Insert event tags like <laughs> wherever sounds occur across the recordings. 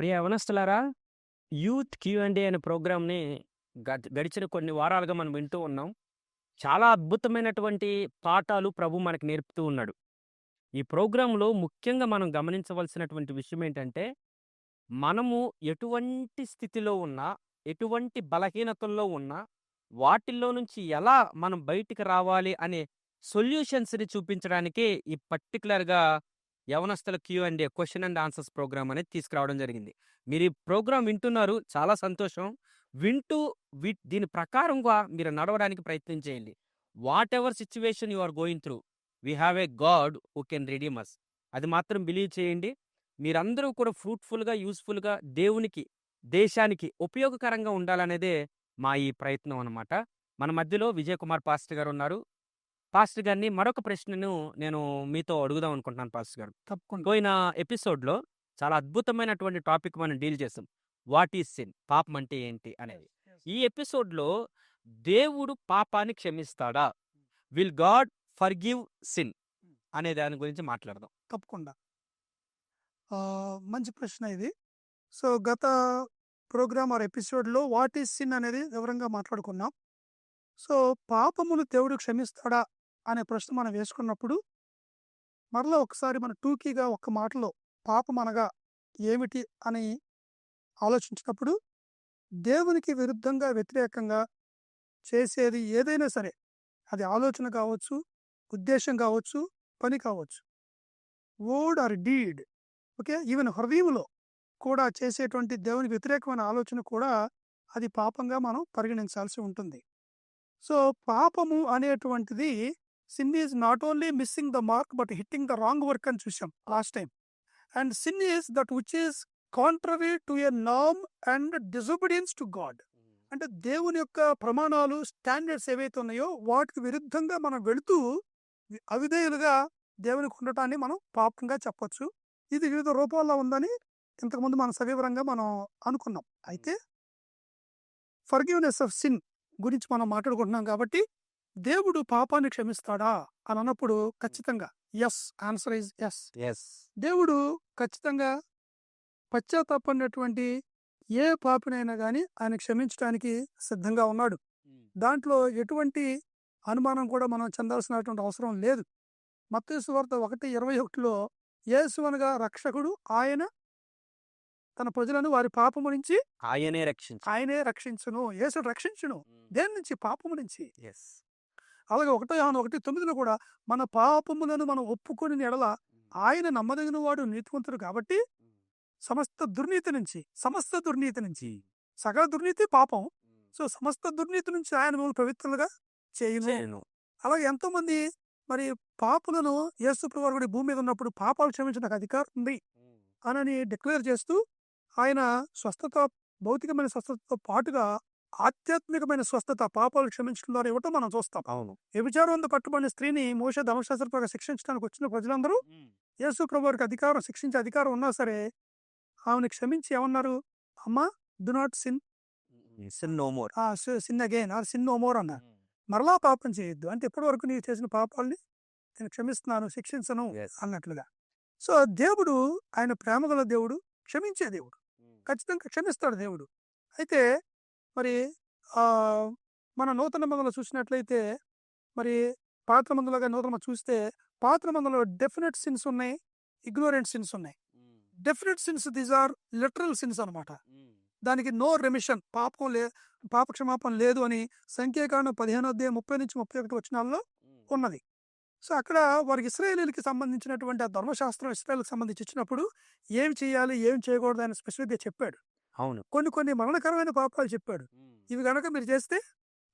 ప్రియ యవనస్తులారా youth queue అనే ప్రోగ్రామ్ని గడిచిన కొన్ని వారాలుగా మనం వింటూ ఉన్నాం. చాలా అద్భుతమైనటువంటి పాఠాలు ప్రభు మనకు నేర్పుతూ ఉన్నాడు. ఈ ప్రోగ్రాంలో ముఖ్యంగా మనం గమనించవలసినటువంటి విషయం ఏంటంటే మనము ఎటువంటి స్థితిలో ఉన్నా ఎటువంటి బలహీనతల్లో ఉన్నా వాటిల్లో నుంచి ఎలా మనం బయటికి రావాలి అనే సొల్యూషన్స్ని చూపించడానికి ఈ పర్టికులర్గా యవనస్తుల Q and question and answers program అనేది తీసుకురావడం జరిగింది. మీరు ఈ ప్రోగ్రామ్ వింటున్నారు చాలా సంతోషం. వింటూ వి దీని ప్రకారంగా మీరు నడవడానికి ప్రయత్నం చేయండి. Whatever situation you are going through we have a God who can redeem us. అది మాత్రం బిలీవ్ చేయండి. మీరందరూ కూడా ఫ్రూట్ఫుల్గా యూస్ఫుల్గా దేవునికి దేశానికి ఉపయోగకరంగా ఉండాలనేదే మా ఈ ప్రయత్నం అన్నమాట. మన మధ్యలో విజయ్ కుమార్ పాస్టర్ గారు ఉన్నారు. పాస్టర్ గారిని మరొక ప్రశ్నను నేను మీతో అడుగుదాం అనుకుంటున్నాను పాస్టర్ గారు. తప్పకుండా. పోయిన ఎపిసోడ్లో చాలా అద్భుతమైనటువంటి టాపిక్ మనం డీల్ చేసాం. What is sin? పాపం అంటే ఏంటి అనేది. ఈ ఎపిసోడ్లో దేవుడు పాపాన్ని క్షమిస్తాడా? Will God forgive sin అనే దాని గురించి మాట్లాడదాం. తప్పకుండా. మంచి ప్రశ్న ఇది. సో గత ప్రోగ్రామ్ ఆర్ ఎపిసోడ్లో వాట్ ఈస్ సిన్ అనేది వివరంగా మాట్లాడుకున్నాం. సో పాపములు దేవుడు క్షమిస్తాడా? అనే ప్రశ్న మనం వేసుకున్నప్పుడు మరలా ఒకసారి మన టూకీగా ఒక్క మాటలో పాపం అనగా ఏమిటి అని ఆలోచించినప్పుడు దేవునికి విరుద్ధంగా వ్యతిరేకంగా చేసేది ఏదైనా సరే అది ఆలోచన కావచ్చు ఉద్దేశం కావచ్చు పని కావచ్చు. Word or deed okay? Even హృదయంలో కూడా చేసేటువంటి దేవుని వ్యతిరేకమైన ఆలోచన కూడా అది పాపంగా మనం పరిగణించాల్సి ఉంటుంది. సో పాపము అనేటువంటిది sin is not only missing the mark but hitting the wrong work అని చూసాం last time and sin is that which is contrary to a NAM and disobedience to God అంటే దేవుని యొక్క ప్రమాణాలు స్టాండర్డ్స్ ఏవైతే ఉన్నాయో వాటికి విరుద్ధంగా మనం వెళుతూ అవిధేయులుగా దేవునికి ఉండటాన్ని మనం పాపంగా చెప్పొచ్చు. ఇది వివిధ రూపాల్లో ఉందని ఇంతకుముందు మనం సవివరంగా మనం అనుకున్నాం. అయితే ఫర్గివ్నెస్ ఆఫ్ సిన్ గురించి మనం మాట్లాడుకుంటున్నాం కాబట్టి దేవుడు పాపాన్ని క్షమిస్తాడా? అని అన్నప్పుడు ఖచ్చితంగా yes answer is yes yes దేవుడు ఖచ్చితంగా పశ్చాత్తాపడినటువంటి ఏ పాపినైనా కానీ ఆయన క్షమించడానికి సిద్ధంగా ఉన్నాడు. దాంట్లో ఎటువంటి అనుమానం కూడా మనం చెందాల్సినటువంటి అవసరం లేదు. మత్తయి వార్త ఒకటి ఇరవై ఒకటిలో యేసు అనగా రక్షకుడు ఆయన తన ప్రజలను వారి పాపము నుంచి ఆయనే రక్షించు ఆయనే రక్షించును. యేసుడు రక్షించును. దేని నుంచి? పాపము నుంచి. అలాగే ఒకటో యోహాను ఒకటి తొమ్మిదిలో కూడా మన పాపములను మనం ఒప్పుకొని ఎడల ఆయన నమ్మదగిన వాడు నీతివంతుడు కాబట్టి సమస్త దుర్నీతి నుంచి సమస్త దుర్నీతి నుంచి సకల దుర్నీతి పాపం. సో సమస్త దుర్నీతి నుంచి ఆయన మిమ్మల్ని పవిత్రులుగా చేయును. అలాగే ఎంతో మంది మరి పాపులను యేసు ప్రభువారు భూమి మీద ఉన్నప్పుడు పాపాలు క్షమించడానికి అధికారం ఉంది అని డిక్లేర్ చేస్తూ ఆయన స్వస్థత భౌతికమైన స్వస్థతతో పాటుగా ఆధ్యాత్మికమైన స్వస్థత పాపాలు క్షమించడం ద్వారా ఇవ్వటం మనం చూస్తాం. అవును. వ్యభిచారం పట్టుబడిన స్త్రీని మోస ధర్మశాస్త్ర శిక్షించడానికి వచ్చిన ప్రజలందరూ యేసు ప్రభువారికి అధికారం శిక్షించే అధికారం ఉన్నా సరే ఆమెను క్షమించి ఏమన్నారు? అమ్మా do not sin. Sin no more. Sin again. Or sin no more అన్నారు. మరలా పాపం చేయొద్దు. అంటే ఇప్పటి వరకు నీవు చేసిన పాపాలని నేను క్షమిస్తున్నాను శిక్షించను. అన్నట్లుగా. సో దేవుడు ఆయన ప్రేమగల దేవుడు క్షమించే దేవుడు. ఖచ్చితంగా క్షమిస్తాడు దేవుడు. అయితే మరి మన నూతన మందులో చూసినట్లయితే మరి పాత మందులుగా నూతన చూస్తే పాత మందులో డెఫినెట్ సిన్స్ ఉన్నాయి ఇగ్నోరెంట్ సిన్స్ ఉన్నాయి. Definite sins these are literal sins అన్నమాట. దానికి నో రెమిషన్ పాపం లే పాప క్షమాపణ లేదు అని సంఖ్యాకాండం పదిహేను అధ్యాయం ముప్పై నుంచి ముప్పై ఒకటి వచనాల్లో ఉన్నది. సో అక్కడ వారికి ఇస్రాయేలీలకి సంబంధించినటువంటి ఆ ధర్మశాస్త్రం ఇస్రాయేల్కి సంబంధించి ఇచ్చినప్పుడు ఏం చేయాలి ఏం చేయకూడదు అని స్పెసిఫిక్గా చెప్పాడు. అవును. కొన్ని కొన్ని మరణకరమైన పాపాలు చెప్పాడు. ఇవి కనుక మీరు చేస్తే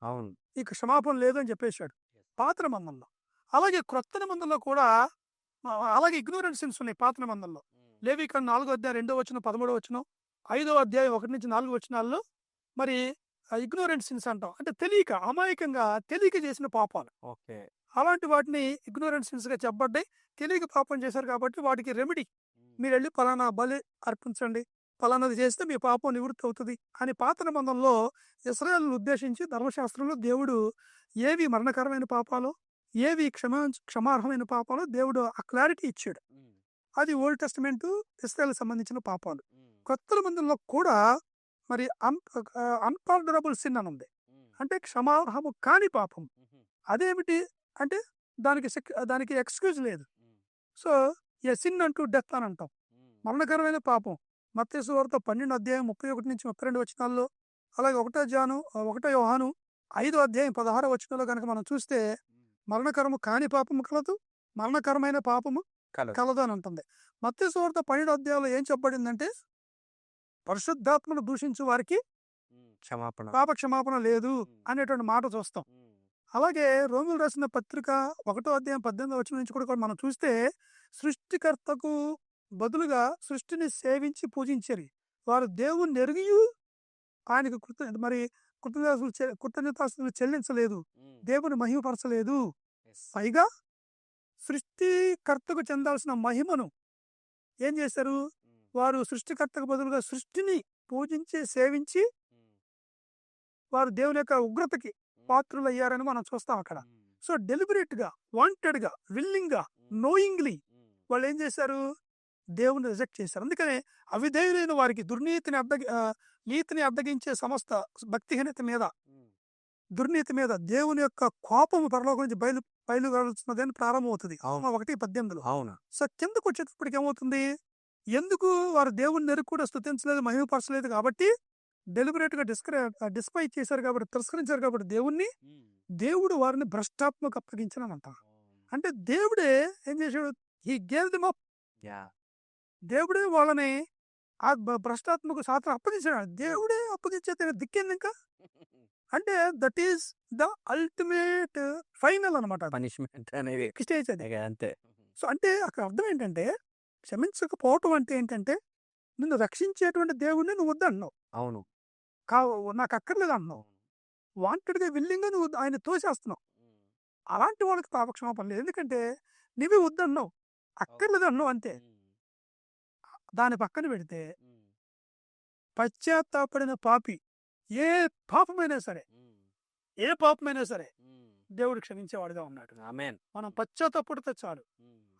అవును. ఇక క్షమాపణ లేదు అని చెప్పేశాడు. పాత మందంలో అలాగే క్రొత్త నిబంధనలో కూడా అలాగే ఇగ్నోరెంట్ సిన్స్ ఉన్నాయి పాత నిబంధనలో. లేవి ఇక్కడ నాలుగో అధ్యాయం రెండో వచ్చిన పదమూడో వచ్చిన ఐదో అధ్యాయం ఒకటి నుంచి నాలుగు వచ్చినాల్లో మరి ఇగ్నోరెంట్ సిన్స్ అంటాం. అంటే తెలియక అమాయకంగా తెలియక చేసిన పాపాలు. ఓకే. అలాంటి వాటిని ఇగ్నోరెంట్ సిన్స్గా చెప్పబడ్డాయి. తెలియక పాపం చేశారు కాబట్టి వాటికి రెమెడీ. మీరు వెళ్ళి పలానా బలి అర్పించండి. పలానాది చేస్తే మీ పాపం నివృత్తి అవుతుంది అని పాత నిబంధనలో ఇస్రాయల్ని ఉద్దేశించి ధర్మశాస్త్రంలో దేవుడు ఏవి మరణకరమైన పాపాలు ఏవి క్షమా క్షమార్హమైన పాపాలు దేవుడు ఆ క్లారిటీ ఇచ్చాడు. అది ఓల్డ్ టెస్టిమెంట్ ఇస్రాయల్ సంబంధించిన పాపాలు. కొత్త నిబంధనలో కూడా మరి అన్ అన్పార్డరబుల్ సిన్ అని ఉంది అంటే క్షమార్హము కాని పాపం. అదేమిటి? అంటే దానికి దానికి ఎక్స్క్యూజ్ లేదు. So a sin unto death అని అంటాం. మరణకరమైన పాపం. మత్తేసు వార్త పన్నెండు అధ్యాయం ముప్పై ఒకటి నుంచి ముప్పై రెండు వచనాల్లో అలాగే ఒకటో జాను ఒకటో యోహాను ఐదో అధ్యాయం పదహారో వచనంలో కనుక మనం చూస్తే మరణకరము కాని పాపము కలదు మరణకరమైన పాపము కలదు. అని ఉంటుంది. మత్తేసు వార్త పన్నెండు అధ్యాయంలో ఏం చెప్పబడిందంటే పరిశుద్ధాత్మను దూషించు వారికి క్షమాపణ. పాప క్షమాపణ లేదు అనేటువంటి మాట చూస్తాం. అలాగే రోమిలు రాసిన పత్రిక ఒకటో అధ్యాయం పద్దెనిమిది వచ్చిన నుంచి కూడా మనం చూస్తే సృష్టికర్తకు బదులుగా సృష్టిని సేవించి పూజించరి. వారు దేవుణ్ణి ఎరిగి ఆయనకు కృత మరి కృతజ్ఞతలు కృతజ్ఞతాస్తులు చెల్లించలేదు. దేవుని మహిమపరచలేదు. పైగా సృష్టికర్తకు చెందాల్సిన మహిమను ఏం చేశారు? వారు సృష్టికర్తకు బదులుగా సృష్టిని పూజించి సేవించి వారు దేవుని యొక్క ఉగ్రతకి పాత్రులు అయ్యారని మనం చూస్తాం అక్కడ. సో డెలిబరేట్గా వాంటెడ్గా విల్లింగ్గా నోయింగ్లీ వాళ్ళు ఏం చేశారు? దేవుని రిజెక్ట్ చేశారు. అందుకనే అవిధేయులైన వారికి దుర్నీతిని అడ్డ నీతిని అడ్డగించే సమస్త భక్తిహీనత మీద దుర్నీతి మీద దేవుని యొక్క కోపము పరలోకం నుంచి బయలు బయలుగాల్సినది అని ప్రారంభమవుతుంది. ఒకటి పద్దెనిమిదిలో. అవును. సో కిందకు వచ్చేటప్పటికి ఏమవుతుంది? ఎందుకు వారు దేవుని నెరుకు కూడా స్థుతించలేదు మహిమపరచలేదు కాబట్టి డెలిబరేట్గా డిస్క్రై డిస్పై చేశారు కాబట్టి తిరస్కరించారు కాబట్టి దేవుణ్ణి దేవుడు వారిని భ్రష్టాత్మకు అప్పగించిన అంటే దేవుడే ఏం చేశాడు? ఈ గేవ్ దిమ్ అప్. దేవుడే వాళ్ళని ఆ భ్రష్టాత్మకు శాతం అప్పగించాడు. దేవుడే అప్పగించే దిక్కింది ఇంకా <laughs> అంటే that is the ultimate final అనమాట పనిష్మెంట్ అనేది. స్టేజ్ అది. ఇక అంతే. సో అంటే అక్కడ అర్థం ఏంటంటే క్షమించకపోవటం అంటే ఏంటంటే నిన్ను రక్షించేటువంటి దేవుడిని నువ్వు వద్దన్నావు అవును. కా నాకు అక్కర్లేదు అన్నావు. వాంటెడ్గా విల్లింగ్గా నువ్వు ఆయన తోసేస్తున్నావు. అలాంటి వాళ్ళకి పాపక్షమాపణ లేదు. ఎందుకంటే నువ్వే వద్దన్నావు. అక్కర్లేదు అన్నావు అంతే. దాని పక్కన పెడితే పశ్చాత్తాపడిన పాపి ఏ పాపమైనా సరే ఏ పాపమైనా సరే దేవుడు క్షమించేవాడుగా ఉన్నాడు. మనం పశ్చాత్తాపడితే చాలు.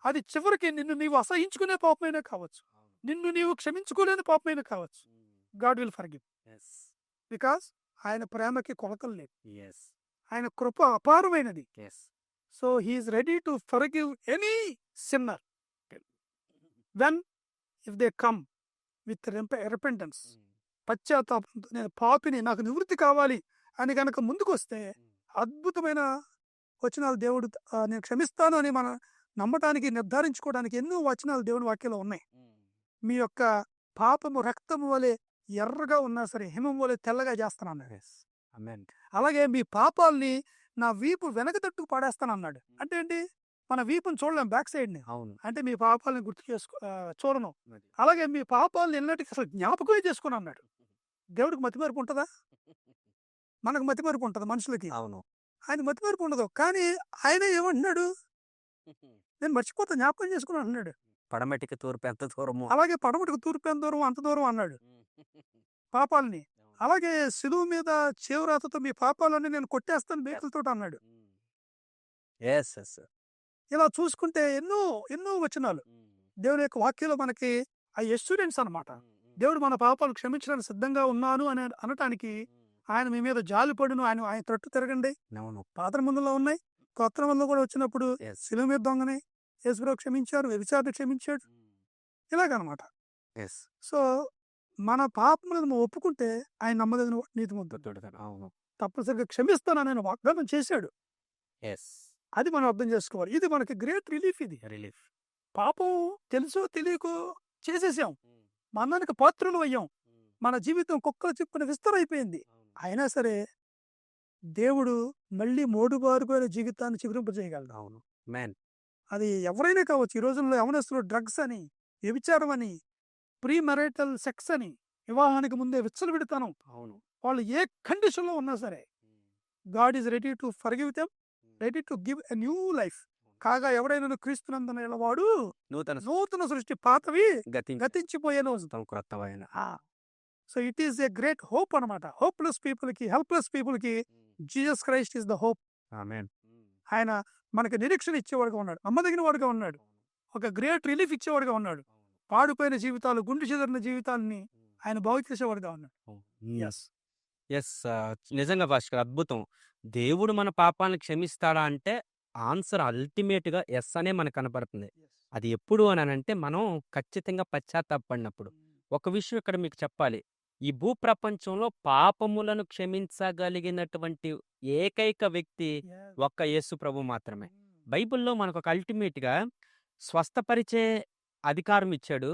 అది చివరికి నిన్ను నీవు అసహించుకునే పాపమైనా కావచ్చు. నిన్ను నీవు క్షమించుకోలేని పాపమైనా కావచ్చు. God will forgive. బికాస్ ఆయన ప్రేమకి కొలతలు లేవు. ఆయన కృప అపారమైనది. So he is ready to forgive any sinner. When if they come with repentance పశ్చాత్తాపంతో నేను పాపిని నాకు నివృత్తి కావాలి అని కనుక ముందుకు వస్తే అద్భుతమైన వచనాలు దేవుడు నేను క్షమిస్తాను అని మన నమ్మటానికి నిర్ధారించుకోవడానికి ఎన్నో వచనాలు దేవుని వాక్యంలో ఉన్నాయి. మీ యొక్క పాపము రక్తము వలె ఎర్రగా ఉన్నా సరే హిమం వలె తెల్లగా చేస్తాను ఆమెన్ అలాగే మీ పాపాల్ని నా వీపు వెనక తట్టుకు పాడేస్తాను అన్నాడు అంటే ఏంటి? మన వీపుని చూడలేం బ్యాక్ సైడ్ని అవును. అంటే మీ పాపాలని గుర్తు చేసుకో చూడను. అలాగే మీ పాపాలను ఎన్నటికి అసలు జ్ఞాపకమే చేసుకుని అన్నాడు. దేవుడికి మతిమరుపు ఉంటుందా? మనకు మతిమరుపు ఉంటుంది మనుషులకి. అవును. ఆయన మతిమరుపు ఉండదు. కానీ ఆయన ఏమంటున్నాడు? నేను మర్చిపోతా జ్ఞాపకం చేసుకుని అన్నాడు. పడమటికి తూర్పు ఎంత దూరము. అలాగే పడమటికి తూర్పు ఎంత దూరం అంత దూరం అన్నాడు. పాపాలని. అలాగే సిలువు మీద చేవరాతతో మీ పాపాలన్నీ నేను కొట్టేస్తాను బేకులతో అన్నాడు. ఎస్ ఎస్ ఇలా చూసుకుంటే ఎన్నో ఎన్నో వచనాలు. దేవుని యొక్క వాక్యంలో మనకి ఆ ఎస్టూడెంట్స్ అన్నమాట. దేవుడు మన పాపాలు క్షమించడానికి సిద్ధంగా ఉన్నాను అని అనటానికి ఆయన మీ మీద జాలిపడును ఆయన ఆయన తట్టు తిరగండి. అవును. పాత మందులో ఉన్నాయి కొత్త మందులో కూడా వచ్చినప్పుడు శిలువ మీద దొంగని యేసుప్రభు క్షమించారు వ్యభిచారిని క్షమించాడు. ఇలాగనమాట. సో మన పాపములను ఒప్పుకుంటే ఆయన నమ్మదగిన నీతి ముద్ద తప్పనిసరిగా క్షమిస్తానని ఆయన వాగ్దానం చేశాడు. ఎస్ అది మనం అర్థం చేసుకోవాలి. ఇది మనకి గ్రేట్ రిలీఫ్ ఇది. రిలీఫ్. పాపం తెలుసో తెలియకో చేసేసాం. మన్నానికి పాత్రులు అయ్యాం. మన జీవితం కుక్కల చిప్పున విస్తరైపోయింది. అయినా సరే దేవుడు మళ్ళీ మోడుబారిపోయిన జీవితాన్ని చిగురింపజేయగలడు. అవును. మ్యాన్. అది ఎవరైనా కావచ్చు. ఈ రోజుల్లో యవనస్తులు డ్రగ్స్ అని వ్యభిచారం అని ప్రీ మెరైటల్ సెక్స్ అని వివాహానికి ముందే విచ్చలు పెడతాను అవును. వాళ్ళు ఏ కండిషన్లో ఉన్నా సరే God is ready to forgive them. Ready to give a new life కాగా ఎవడైనా క్రీస్తునందున వాడు నూతన నూతన సృష్టి పాతవి గతి గతించిపోయేను క్రొత్తమైన so it is a great hope అనమాట హోప్లెస్ పీపుల్కి హెల్ప్లెస్ పీపుల్కి Jesus Christ is the hope ఆయన మనకి నిరీక్షణ ఇచ్చేవాడుగా ఉన్నాడు. అమ్మదగిన వాడుగా ఉన్నాడు. ఒక గ్రేట్ రిలీఫ్ ఇచ్చేవాడుగా ఉన్నాడు. పాడిపోయిన జీవితాలు గుండు చెదిరిన జీవితాలని ఆయన బాగు చేసేవాడుగా ఉన్నాడు. ఎస్ ఎస్ నిజంగా భాస్కర్ అద్భుతం. దేవుడు మన పాపాలను క్షమిస్తాడా అంటే ఆన్సర్ అల్టిమేట్గా ఎస్ అనే మనకు కనపడుతుంది. అది ఎప్పుడు అని అంటే మనం ఖచ్చితంగా పశ్చాత్తాపడినప్పుడు. ఒక విషయం ఇక్కడ మీకు చెప్పాలి. ఈ భూ ప్రపంచంలో పాపములను క్షమించగలిగినటువంటి ఏకైక వ్యక్తి ఒక్క యేసు ప్రభు మాత్రమే. బైబిల్లో మనకు ఒక అల్టిమేట్గా స్వస్థపరిచే అధికారం ఇచ్చాడు.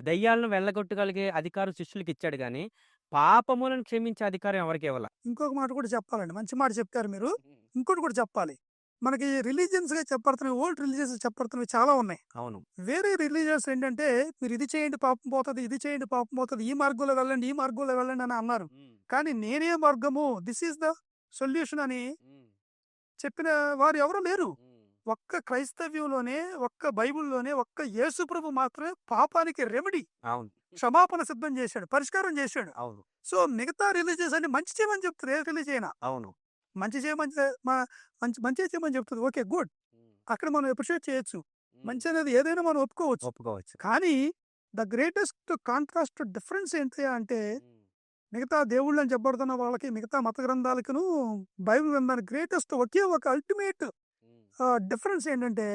దయ్యాలను వెళ్ళగొట్టగలిగే అధికారం శిష్యులకి ఇచ్చాడు కానీ పాపములను క్షమించే అధికారం ఎవరికి ఇవ్వాల? ఇంకొక మాట కూడా చెప్పాలండి. మంచి మాట చెప్పారు మీరు. ఇంకోటి కూడా చెప్పాలి. మనకి రిలీజియన్స్గా చెప్పడుతున్నవి ఓల్డ్ రిలీజియన్స్ చెప్పడుతున్నవి చాలా ఉన్నాయి. అవును. వేరే రిలీజియన్స్ ఏంటంటే మీరు ఇది చేయండి పాపం పోతుంది ఇది చేయండి పాపం పోతుంది ఈ మార్గంలో వెళ్ళండి ఈ మార్గంలో వెళ్ళండి అని అన్నారు. కానీ నేనే మార్గము దిస్ ఈస్ ద సొల్యూషన్ అని చెప్పిన వారు ఎవరు లేరు. ఒక్క క్రైస్తవ్యంలోనే ఒక్క బైబిల్లోనే ఒక్క యేసుప్రభు మాత్రమే పాపానికి రెమెడీ. అవును. క్షమాపణ సిద్ధం చేశాడు పరిష్కారం చేశాడు. అవును. సో మిగతా రిలీజియస్ అన్ని మంచి చేయమని చెప్తుంది ఏ రిలీజ్ అయినా. అవును. మంచి చేయమని మంచి మంచి చేయమని చెప్తుంది ఓకే గుడ్. అక్కడ మనం అప్రిషియేట్ చేయొచ్చు. మంచి అనేది ఏదైనా మనం ఒప్పుకోవచ్చు. ఒప్పుకోవచ్చు. కానీ ద గ్రేటెస్ట్ కాంట్రాస్ట్ డిఫరెన్స్ ఏంటి అంటే మిగతా దేవుళ్ళు అని చెప్పబడుతున్న వాళ్ళకి మిగతా మత గ్రంథాలకును బైబిల్ గ్రంథానికి గ్రేటెస్ట్ ఒకే ఒక అల్టిమేట్ డిఫరెన్స్ ఏంటంటే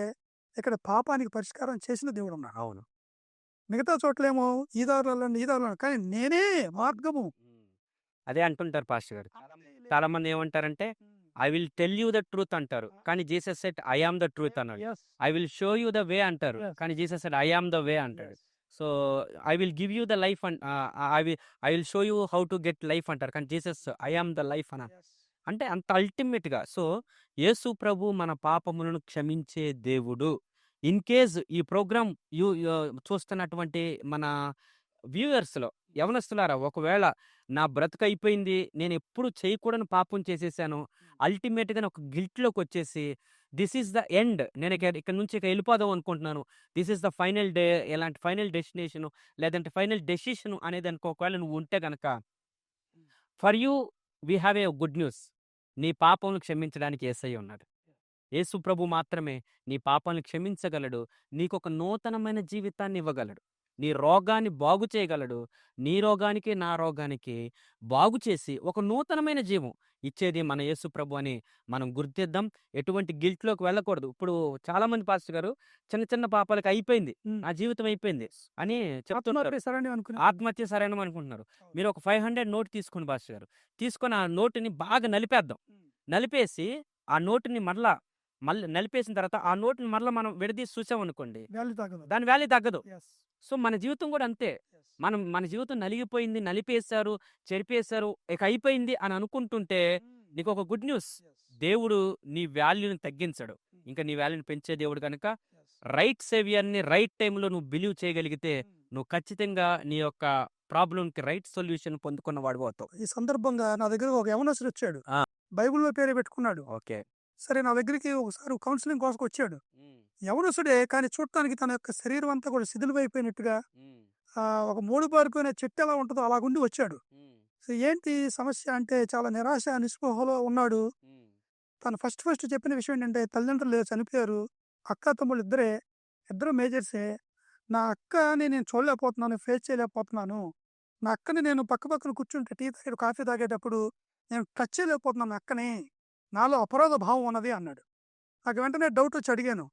ఇక్కడ పాపానికి పరిష్కారం చేసిన దేవుడు ఉన్నాడు. అవును. మిగతా చోట్లేమో ఈ దారులలో ఈ దారులలో కానీ నేనే మార్గము. అదే అంటుంటారు పాస్టర్ గారు. చాలా మంది ఏమంటారంటే I will tell you the truth అంటారు. కానీ Jesus said I am the truth అన్నాడు. I will show you the way అంటారు. కానీ Jesus said I am the way అంటాడు. yes, so I will give you the life and I will I will show you how to get life అంటారు. కానీ Jesus I am the life yes. అంటే అంత అల్టిమేట్గా so యేసు ప్రభు మన పాపములను క్షమించే దేవుడు. ఇన్ కేస్ ఈ ప్రోగ్రామ్ యూ చూస్తున్నటువంటి మన వ్యూయర్స్లో యవనస్తులారా ఒకవేళ నా బ్రతుకు అయిపోయింది నేను ఎప్పుడు చేయకూడని పాపం చేసేసాను అల్టిమేట్గా ఒక గిల్ట్లోకి వచ్చేసి దిస్ ఈస్ ద ఎండ్. నేను ఇక ఇక్కడ నుంచి ఇక వెళ్ళిపోదాం అనుకుంటున్నాను. This is the final day ఎలాంటి ఫైనల్ డెస్టినేషన్ లేదంటే ఫైనల్ డెసిషన్ అనేది అనుకో ఒకవేళ నువ్వు ఉంటే గనక for you we have a good news. నీ పాపములు క్షమించడానికి ఏసై ఉన్నాడు. యేసు ప్రభు మాత్రమే నీ పాపాలను క్షమించగలడు. నీకు ఒక నూతనమైన జీవితాన్ని ఇవ్వగలడు. నీ రోగాన్ని బాగు చేయగలడు. నీ రోగానికి నా రోగానికి బాగు చేసి ఒక నూతనమైన జీవం ఇచ్చేది మన యేసు ప్రభు అని మనం గుర్తిద్దాం. ఎటువంటి గిల్ట్లోకి వెళ్ళకూడదు. ఇప్పుడు చాలా మంది పాస్టర్ గారు చిన్న చిన్న పాపాలకు అయిపోయింది. నా జీవితం అయిపోయింది అని చెప్తున్నారు ఆత్మహత్య సరైన అనుకుంటున్నారు. మీరు ఒక ఫైవ్ హండ్రెడ్ నోట్ తీసుకోండి పాస్టర్ గారు. తీసుకొని ఆ నోటుని బాగా నలిపేద్దాం. నలిపేసి ఆ నోటుని మరలా మళ్ళీ నలిపేసిన తర్వాత ఆ నోటుని మరలా మనం విడదీసి చూసామనుకోండి దాని వాల్యూ తగ్గదు. సో మన జీవితం కూడా అంతే. మనం మన జీవితం నలిగిపోయింది నలిపేశారు చెరిపేశారు ఇక అయిపోయింది అని అనుకుంటుంటే నీకు ఒక గుడ్ న్యూస్. దేవుడు నీ వాల్యూని తగ్గించడు. ఇంకా నీ వాల్యూని పెంచే దేవుడు కనుక. రైట్ సేవియర్ని రైట్ టైంలో నువ్వు బిలీవ్ చేయగలిగితే నువ్వు ఖచ్చితంగా నీ యొక్క ప్రాబ్లంకి రైట్ సొల్యూషన్ పొందుకున్న వాడు అవుతావు. ఈ సందర్భంగా నా దగ్గర ఒక యవనస్తుడు వచ్చాడు. బైబిల్లో పేరు పెట్టుకున్నాడు. ఓకే. సరే నా దగ్గరికి ఒకసారి కౌన్సిలింగ్ కోసం వచ్చాడు. యవనస్తుడే కానీ చూడటానికి తన యొక్క శరీరం అంతా కూడా శిథిలమైపోయినట్టుగా ఆ, ఒక మూడు పారిపోయిన చెట్టు ఎలా ఉంటుందో అలాగుండి వచ్చాడు. సో ఏంటి సమస్య అంటే చాలా నిరాశ నిస్పృహలో ఉన్నాడు. తను ఫస్ట్ ఫస్ట్ చెప్పిన విషయం ఏంటంటే తల్లిదండ్రులు చనిపోయారు. అక్క తమ్ముళ్ళు ఇద్దరే ఇద్దరు మేజర్సే. నా అక్కని నేను చూడలేకపోతున్నాను ఫేస్ చేయలేకపోతున్నాను. నా అక్కని నేను పక్క పక్కన కూర్చుంటే టీ తాగే కాఫీ తాగేటప్పుడు నేను టచ్ చేయలేకపోతున్నాను అక్కని. నాలో అపరాధ భావం ఉన్నది అన్నాడు. నాకు వెంటనే డౌట్ వచ్చి అడిగాను.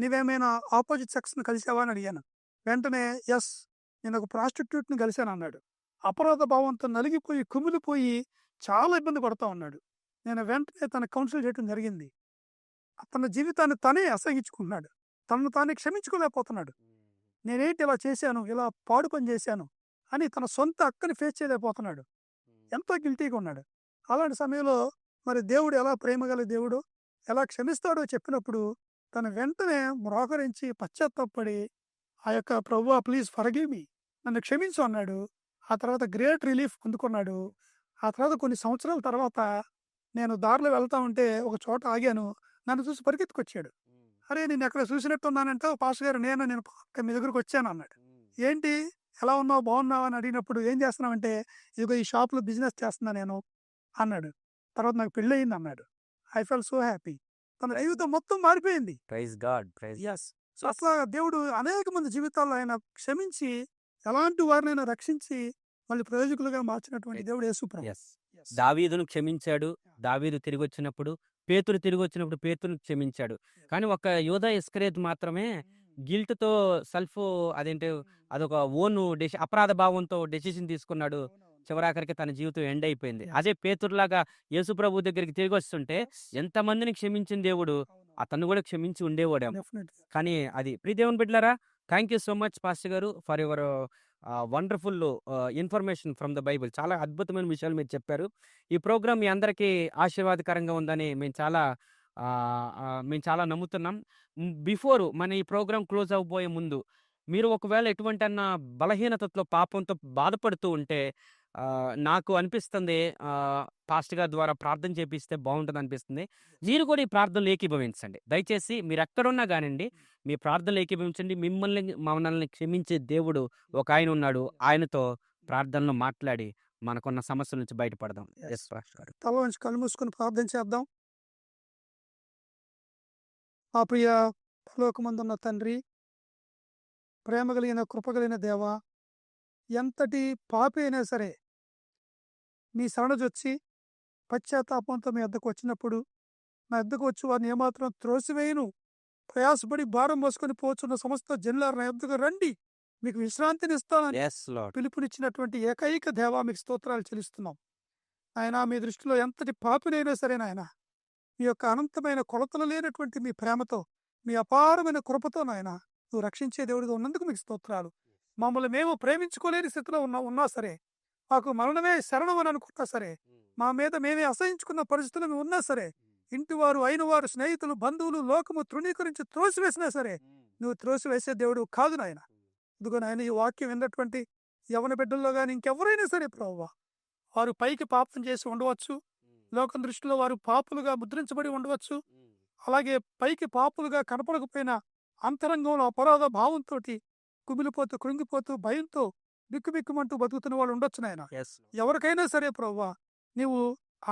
నీవేమైనా ఆపోజిట్ సెక్స్ని కలిసావా? అని అడిగాను. వెంటనే ఎస్ నేను ఒక ప్రాస్టిట్యూట్ని కలిశాను అన్నాడు. అపరాధ భావంతో నలిగిపోయి కుమిలిపోయి చాలా ఇబ్బంది పడతా ఉన్నాడు. నేను వెంటనే తన కౌన్సిల్ చేయడం జరిగింది. తన జీవితాన్ని తనే అసహించుకున్నాడు తనను తానే క్షమించుకోలేకపోతున్నాడు. నేనేంటి ఇలా చేశాను? ఇలా పాడు పని చేశాను? అని తన సొంత అక్కని ఫేస్ చేయలేకపోతున్నాడు. ఎంతో గిల్టీగా ఉన్నాడు. అలాంటి సమయంలో మరి దేవుడు ఎలా ప్రేమగల దేవుడు? ఎలా క్షమిస్తాడో చెప్పినప్పుడు తను వెంటనే మ్రోకరించి పశ్చాత్తాపడి ఆ యొక్క ప్రభు ప్లీజ్ ఫర్గివ్ మీ నన్ను క్షమించు అన్నాడు. ఆ తర్వాత గ్రేట్ రిలీఫ్ పొందుకున్నాడు ఆ తర్వాత కొన్ని సంవత్సరాల తర్వాత నేను దారిలో వెళ్తా ఉంటే ఒక చోట ఆగాను. నన్ను చూసి పరిగెత్తుకొచ్చాడు. అరే నేను ఎక్కడ చూసినట్టున్నానంటే? పాస్ గారు నేను నేను పక్క మీ దగ్గరకు వచ్చాను అన్నాడు. ఏంటి? ఎలా ఉన్నావు? బాగున్నావు? అని అడిగినప్పుడు ఏం చేస్తున్నావంటే ఇదిగో ఈ షాప్లో బిజినెస్ చేస్తున్నా నేను అన్నాడు. తర్వాత నాకు పెళ్ళి అయింది అన్నాడు. I fell so happy. తన జీవితం మొత్తం మారిపోయింది. Praise God praise yes so అట్లా దేవుడు అనేక మంది జీవితాల్లో ఆయన క్షమించి ఎలాంటి వారినైనా రక్షించి వాళ్ళు ప్రయోజకులుగా మార్చినటువంటి దేవుడు ఎస్ దావీదును క్షమించాడు. దావీదు తిరిగి వచ్చినప్పుడు పేతురు తిరిగి వచ్చినప్పుడు పేతురుని క్షమించాడు. కానీ ఒక యోధ ఇస్కరేత్ మాత్రమే గిల్ట్తో సెల్ఫ్ అదేంటి అదొక ఓన్ డెసి అపరాధ భావంతో డెసిషన్ తీసుకున్నాడు. చివరాఖరికి తన జీవితం ఎండ్ అయిపోయింది. అదే పేతురులాగా యేసు ప్రభు దగ్గరికి తిరిగి వస్తుంటే ఎంతమందిని క్షమించిన దేవుడు అతను కూడా క్షమించి డెఫినెట్ కానీ అది ప్రియదేవుని బిడ్డలారా thank you so much pastor గారు for your wonderful information from the Bible. చాలా అద్భుతమైన విషయాలు మీరు చెప్పారు. ఈ ప్రోగ్రామ్ మీ అందరికీ ఆశీర్వాదకరంగా ఉందని మేము చాలా మేము చాలా నమ్ముతున్నాం. బిఫోర్ మన ఈ ప్రోగ్రామ్ క్లోజ్ అవ్వబోయే ముందు మీరు ఒకవేళ ఎటువంటి అన్న బలహీనతతో పాపంతో బాధపడుతూ ఉంటే నాకు అనిపిస్తుంది ఆ, పాస్టర్ గారి ద్వారా ప్రార్థన చేపిస్తే బాగుంటుంది అనిపిస్తుంది మీరు కూడా ఈ ప్రార్థనలు ఏకీభవించండి. దయచేసి మీరు ఎక్కడున్నా కానివ్వండి మీ ప్రార్థనలు ఏకీభవించండి. మిమ్మల్ని మనల్ని క్షమించే దేవుడు ఒక ఆయన ఉన్నాడు. ఆయనతో ప్రార్థనలో మాట్లాడి మనకున్న సమస్యల నుంచి బయటపడదాం. తల వంచి కళ్ళు మూసుకొని ప్రార్థన చేద్దాం. ఆ ప్రియ పరలోకమందున్న తండ్రి ప్రేమ కలిగిన కృప కలిగిన దేవ ఎంతటి పాపి అయినా సరే మీ శరణజొచ్చి పశ్చాత్తాపంతో మీ వద్దకు వచ్చినప్పుడు నా వద్దకు వచ్చి వారిని ఏమాత్రం త్రోసివేయను ప్రయాసపడి భారం మోసుకొని పోచున్న సమస్త జనులారు నా వద్దకు రండి మీకు విశ్రాంతిని లార్డ్ పిలుపునిచ్చినటువంటి ఏకైక దేవా మీకు స్తోత్రాలు చెల్లిస్తున్నాం. ఆయన మీ దృష్టిలో ఎంతటి పాపినైనా సరే నాయన మీ యొక్క అనంతమైన కొలతలు లేనటువంటి మీ ప్రేమతో మీ అపారమైన కృపతో నాయన నువ్వు రక్షించే దేవుడిగా ఉన్నందుకు మీకు స్తోత్రాలు. మమ్మల్ని మేము ప్రేమించుకోలేని స్థితిలో ఉన్నా ఉన్నా సరే మాకు మరణమే శరణం అని అనుకున్నా సరే మా మీద మేమే అసహించుకున్న పరిస్థితులు మేము ఉన్నా సరే ఇంటివారు అయిన వారు స్నేహితులు బంధువులు లోకము తృణీకరించి త్రోసివేసినా సరే నువ్వు త్రోసివేసే దేవుడు కాదు నాయన. ఇదిగో నాయన ఈ వాక్యం విన్నటువంటి యవన బిడ్డల్లో కానీ ఇంకెవరైనా సరే ప్రవ్వా వారు పైకి పాపం చేసి ఉండవచ్చు లోకం దృష్టిలో వారు పాపులుగా ముద్రించబడి ఉండవచ్చు అలాగే పైకి పాపులుగా కనపడకపోయినా అంతరంగంలో అపరాధ భావంతో కుమిలిపోతూ కృంగిపోతూ భయంతో బిక్కుబిక్కుమంటూ బతుకుతున్న వాళ్ళు ఉండొచ్చు నాయన. ఎస్ ఎవరికైనా సరే ప్రవ్వా నీవు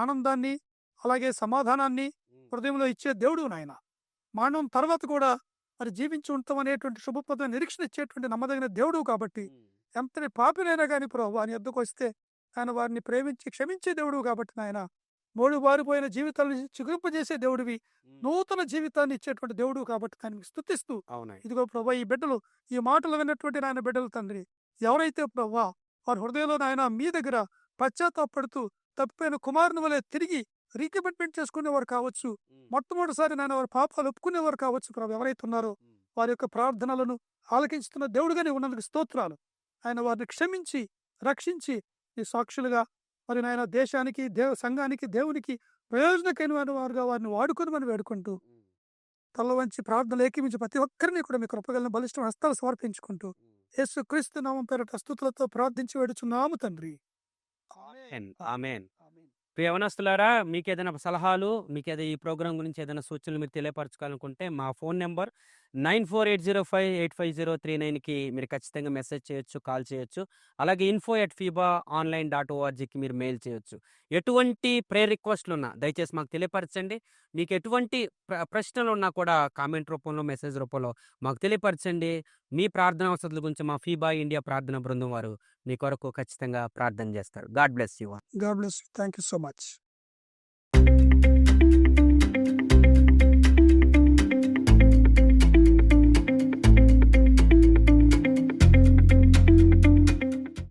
ఆనందాన్ని అలాగే సమాధానాన్ని హృదయంలో ఇచ్చే దేవుడు నాయన. మానవం తర్వాత కూడా మరి జీవించి ఉంటాం అనేటువంటి శుభపదం నిరీక్షణ ఇచ్చేటువంటి నమ్మదగిన దేవుడు కాబట్టి ఎంతటి పాపినైనా కానీ ప్రభు అని ఎద్దుకు వస్తే ఆయన వారిని ప్రేమించి క్షమించే దేవుడు కాబట్టి నాయన. మూడు వారిపోయిన జీవితాలను చిగురింపజేసే దేవుడివి. నూతన జీవితాన్ని ఇచ్చేటువంటి దేవుడు కాబట్టి దానికి స్థుతిస్తూ ఇదిగో ప్రభా ఈ బిడ్డలు ఈ మాటలు విన్నటువంటి నాయన బిడ్డలు తండ్రి ఎవరైతే ప్రభా వారి హృదయంలో నాయన మీ దగ్గర పశ్చాత్తాపడుతూ తప్పిపోయిన కుమారుని వలె తిరిగి రీకమిట్మెంట్ చేసుకునేవారు కావచ్చు మొట్టమొదటిసారి నాయన వారి పాపాలు ఒప్పుకునేవారు కావచ్చు ప్రభు ఎవరైతే ఉన్నారో వారి యొక్క ప్రార్థనలను ఆలకించుతున్న దేవుడుగానే ఉన్నందుకు స్తోత్రాలు. ఆయన వారిని క్షమించి రక్షించి ఈ సాక్షులుగా మరి నాయన దేశానికి దేవ సంఘానికి దేవునికి ప్రయోజనకైన వారుగా వారిని వాడుకొని వేడుకుంటూ తల వంచి ప్రార్థనలు ఏకీమించి ప్రతి ఒక్కరిని కూడా మీ కృపగలను బలిష్టం హస్తాలు సమర్పించుకుంటూ యేసు క్రీస్తు నామం పేరట స్థుతులతో ప్రార్థించి వేడుచున్నాము తండ్రి. ఆమెన్. యవనస్తులారా మీకు ఏదైనా సలహాలు మీకు ఏదైనా ఈ ప్రోగ్రామ్ గురించి ఏదైనా సూచనలు మీరు తెలియపరచుకోవాలనుకుంటే మా phone number nine four eight zero five eight five zero three నైన్కి మీరు ఖచ్చితంగా మెసేజ్ చేయొచ్చు కాల్ చేయొచ్చు. అలాగే info at FEBA online dot ఓఆర్జీకి మీరు మెయిల్ చేయొచ్చు. ఎటువంటి ప్రేయర్ రిక్వెస్ట్లు ఉన్నా దయచేసి మాకు తెలియపరచండి. మీకు ఎటువంటి ప్రశ్నలు ఉన్నా కూడా కామెంట్ రూపంలో మెసేజ్ రూపంలో మాకు తెలియపరచండి. మీ ప్రార్థన వసతుల గురించి మా ఫీబా ఇండియా ప్రార్థన బృందం వారు మీ కొరకు ఖచ్చితంగా ప్రార్థన చేస్తారు. God bless you God bless thank you so much